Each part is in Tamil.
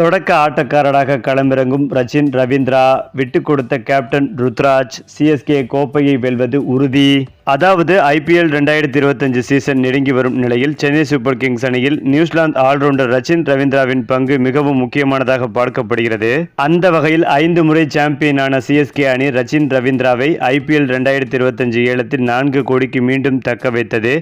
தொடக்க ஆட்டக்காரராக களமிறங்கும் ரச்சின் ரவீந்திரா விட்டு கொடுத்த கேப்டன் ருத்ராஜ் சிஎஸ்கே கோப்பையை வெல்வது உறுதி. அதாவது ஐபிஎல் ரெண்டாயிரத்தி இருபத்தஞ்சு சீசன் நெருங்கி வரும் நிலையில் சென்னை சூப்பர் கிங்ஸ் அணியில் New Zealand all rounder Rachin ரவீந்திராவின் பங்கு மிகவும் முக்கியமானதாக பார்க்கப்படுகிறது. அந்த வகையில் ஐந்து முறை சாம்பியனான சிஎஸ்கே அணி ரச்சின் ரவீந்திராவை ஐபிஎல் ரெண்டாயிரத்தி இருபத்தஞ்சு ஏலத்தில் நான்கு கோடிக்கு மீண்டும் தக்க வைத்தது.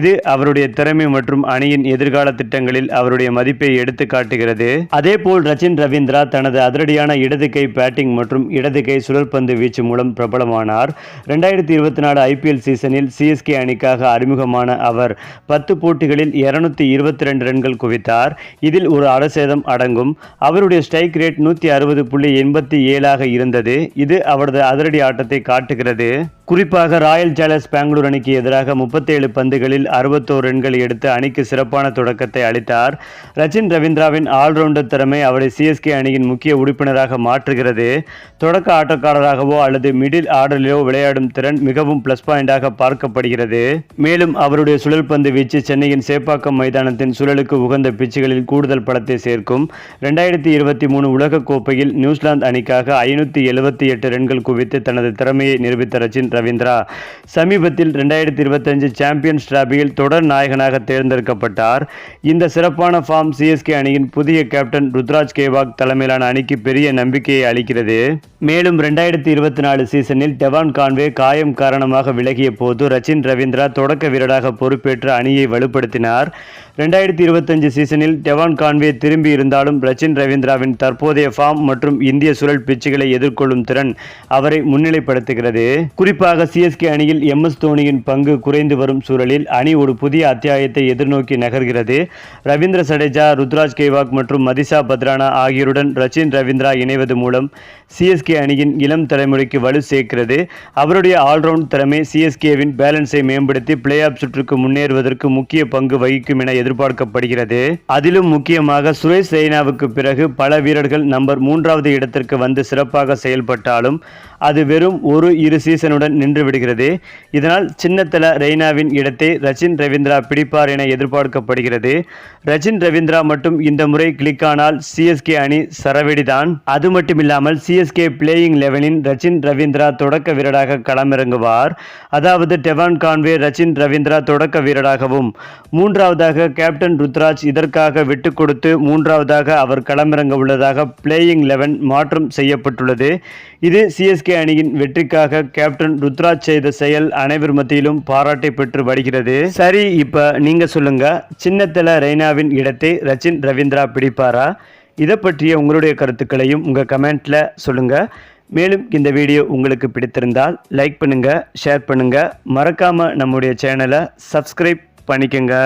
இது அவருடைய திறமை மற்றும் அணியின் எதிர்கால திட்டங்களில் அவருடைய மதிப்பை எடுத்து காட்டுகிறது. அதே அதேபோல் ரச்சின் ரவீந்திரா தனது அதிரடியான இடது கை பேட்டிங் மற்றும் இடது கை சுழற்பந்து வீச்சு மூலம் பிரபலமானார். ரெண்டாயிரத்தி இருபத்தி நாலு ஐபிஎல் சீசனில் சிஎஸ்கே அணிக்காக அறிமுகமான அவர் பத்து போட்டிகளில் இருநூத்தி இருபத்தி ரெண்டு ரன்கள் குவித்தார். இதில் ஒரு அரைசேதம் அடங்கும். அவருடைய ஸ்ட்ரைக் ரேட் நூற்றி அறுபது புள்ளி எண்பத்தி ஏழாக இருந்தது. இது அவரது அதிரடி ஆட்டத்தை காட்டுகிறது. குறிப்பாக ராயல் சேலஞ்ச் பெங்களூர் அணிக்கு எதிராக முப்பத்தேழு பந்துகளில் அறுபத்தோரு ரன்கள் எடுத்து அணிக்கு சிறப்பான தொடக்கத்தை அளித்தார். ரச்சின் ரவீந்திராவின் ஆல்ரவுண்டர் திறமை அவரை சிஎஸ்கே அணியின் முக்கிய உறுப்பினராக மாற்றுகிறது. தொடக்க ஆட்டக்காரராகவோ அல்லது மிடில் ஆர்டரிலோ விளையாடும் திறன் மிகவும் ப்ளஸ் பாயிண்டாக பார்க்கப்படுகிறது. மேலும் அவருடைய சுழல் பந்து வீச்சு சென்னையின் சேப்பாக்கம் மைதானத்தின் சுழலுக்கு உகந்த பிச்சுகளில் கூடுதல் பலத்தை சேர்க்கும். ரெண்டாயிரத்தி இருபத்தி மூணு உலகக்கோப்பையில் நியூசிலாந்து அணிக்காக ஐநூற்றி எழுபத்தி எட்டு ரன்கள் குவித்து தனது திறமையை நிரூபித்த ரச்சின் ரவீந்திரா. சமீபத்தில் ரெண்டாயிரத்தி இருபத்தஞ்சு சாம்பியன்ஸ் டிராபியில் தொடர் நாயகனாக தேர்ந்தெடுக்கப்பட்டார். இந்த சிறப்பான ஃபார்ம் சிஎஸ்கே அணியின் புதிய கேப்டன் ருத்ராஜ் கேவாக் தலைமையிலான அணிக்கு பெரிய நம்பிக்கையை அளிக்கிறது. மேலும் ரெண்டாயிரத்தி இருபத்தி நாலு சீசனில் டெவான் கான்வே காயம் காரணமாக விலகிய போது ரச்சின் ரவீந்திரா தொடக்க வீரராக பொறுப்பேற்று அணியை வலுப்படுத்தினார். ரெண்டாயிரத்தி இருபத்தஞ்சு சீசனில் டெவான் கான்வே திரும்பி இருந்தாலும் ரச்சின் ரவீந்திராவின் தற்போதைய ஃபார்ம் மற்றும் இந்திய சுழல் பிச்சுகளை எதிர்கொள்ளும் திறன் அவரை முன்னிலைப்படுத்துகிறது. குறிப்பாக சிஎஸ்கே அணியில் எம் எஸ் தோனியின் பங்கு குறைந்து வரும் சூழலில் அணி ஒரு புதிய அத்தியாயத்தை எதிர்நோக்கி நகர்கிறது. ரவீந்திர சடேஜா ருத்ராஜ் கேவாக் மற்றும் மதிசா பத்ரானா ஆகியோருடன் ரச்சின் ரவீந்திரா இணைவது மூலம் சிஎஸ்கே அணியின் இளம் தலைமுறைக்கு வலு சேர்க்கிறது. அவருடைய ஆல்ரவுண்ட் திறமை சிஎஸ்கேவின் பேலன்ஸை மேம்படுத்தி பிளே ஆஃப் சுற்றுக்கு முன்னேறுவதற்கு முக்கிய பங்கு வகிக்கும் என எதிர்பார்க்கப்படுகிறது. அதிலும் முக்கியமாக சுரேஷ் ரெய்னாவுக்கு பிறகு பல வீரர்கள் நம்பர் மூன்றாவது இடத்திற்கு வந்து சிறப்பாக செயல்பட்டாலும் அது வெறும் ஒரு இரு சீசனுடன் நின்று விடுகிறது இதனால் சின்னத்தல ரெய்னாவின் இடத்தை ரச்சின் ரவீந்திரா பிடிப்பார் என எதிர்பார்க்கப்படுகிறது. ரச்சின் ரவீந்திரா மட்டும் இந்த முறை கிளிக் ஆனால் சிஎஸ்கே அணி சரவெடிதான். அது மட்டுமில்லாமல் சிஎஸ்கே பிளேயிங் லெவனின் ரச்சின் ரவீந்திரா தொடக்க வீரராக களமிறங்குவார். அதாவது டெவான் கான்வே ரச்சின் ரவீந்திரா தொடக்க வீரராகவும். மூன்றாவதாக கேப்டன் ருத்ராஜ் இதற்காக விட்டு கொடுத்து மூன்றாவதாக அவர் களமிறங்க உள்ளதாக பிளேயிங் லெவன் மாற்றம் செய்யப்பட்டுள்ளது. இது சிஎஸ்கே அணியின் வெற்றிக்காக கேப்டன் ருத்ராஜ் செய்த செயல் அனைவர் மத்தியிலும் பாராட்டை பெற்று வருகிறது. சரி இப்ப நீங்க சொல்லுங்க. சின்னத்தல ரெய்னாவின் இடத்தை ரச்சின் ரவீந்திரா பிடிப்பாரா? இதை பற்றிய உங்களுடைய கருத்துக்களையும் உங்கள் கமெண்ட்டில் சொல்லுங்கள் மேலும் இந்த வீடியோ உங்களுக்கு பிடித்திருந்தால் லைக் பண்ணுங்கள் ஷேர் பண்ணுங்கள் மறக்காமல் நம்முடைய சேனலை சப்ஸ்கிரைப் பண்ணிக்கோங்க.